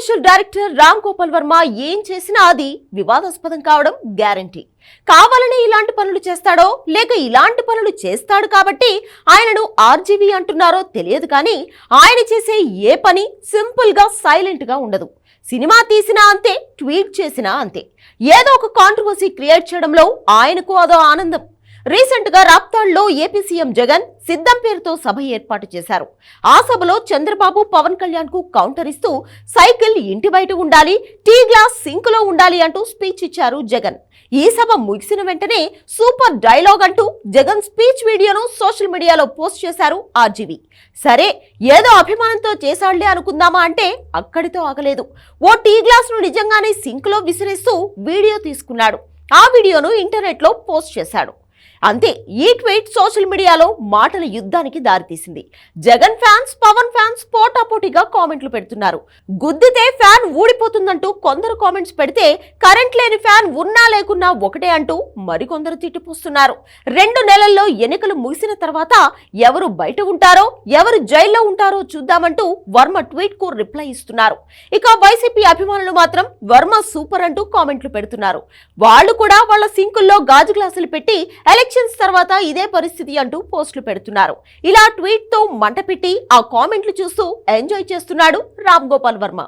Commercial director Ram Gopal Varma ఏం చేసినా అది వివాదాస్పదం కావడం గ్యారంటీ. కావాలని ఇలాంటి పనులు చేస్తాడో లేక ఇలాంటి పనులు చేస్తాడు కాబట్టి ఆయనను ఆర్జీవీ అంటున్నారో తెలియదు కానీ ఆయన చేసే ఏ పని సింపుల్గా సైలెంట్గా ఉండదు. సినిమా తీసినా అంతే ట్వీట్ చేసినా అంతే. ఏదో ఒక కాంట్రవర్సీ క్రియేట్ చేయడంలో ఆయనకు అదో ఆనందం. రీసెంట్గా రాప్తాడ్లో ఏపీ సీఎం జగన్ సిద్ధం పేరుతో సభ ఏర్పాటు చేశారు. ఆ సభలో చంద్రబాబు పవన్ కళ్యాణ్కు కౌంటర్ ఇస్తూ సైకిల్ ఇంటి బయట ఉండాలి టీ గ్లాస్ సింక్లో ఉండాలి అంటూ స్పీచ్ ఇచ్చారు జగన్. ఈ సభ ముగిసిన వెంటనే సూపర్ డైలాగ్ అంటూ జగన్ స్పీచ్ వీడియోను సోషల్ మీడియాలో పోస్ట్ చేశారు ఆర్జీవి. సరే ఏదో అభిమానంతో చేశాళ్ళే అనుకుందామా అంటే అక్కడితో ఆగలేదు. ఓ టీ గ్లాస్ను నిజంగానే సింక్లో విసిరేస్తూ వీడియో తీసుకున్నాడు. ఆ వీడియోను ఇంటర్నెట్లో పోస్ట్ చేశాడు. అంతే ఈ ట్వీట్ సోషల్ మీడియాలో మాటల యుద్ధానికి దారితీసింది. జగన్ ఫ్యాన్స్ పవన్ ఫ్యాన్స్ పోటాపోటీగా కామెంట్లు పెడుతున్నారు. గుద్దితే ఫ్యాన్ ఊడిపోతుందంటూ కొందరు కామెంట్స్ పెడితే కరెంట్ లేని ఫ్యాన్ ఉన్నా లేకున్నా ఒకటే అంటూ మరికొందరు తిట్టిపోస్తున్నారు. రెండు నెలల్లో ఎన్నికలు ముగిసిన తర్వాత ఎవరు బయట ఉంటారో ఎవరు జైల్లో ఉంటారో చూద్దామంటూ వర్మ ట్వీట్కు రిప్లై ఇస్తున్నారు. ఇక వైసీపీ అభిమానులు మాత్రం వర్మ సూపర్ అంటూ కామెంట్లు పెడుతున్నారు. వాళ్ళు కూడా వాళ్ళ సింకుల్లో గాజు గ్లాసులు పెట్టి ఎలక్షన్స్ తర్వాత ఇదే పరిస్థితి అంటూ పోస్టులు పెడుతున్నారు. ఇలా ట్వీట్తో ఆ కామెంట్లు చూస్తూ ఎంజాయ్ చేస్తున్నాడు రామ్ గోపాల్ వర్మ.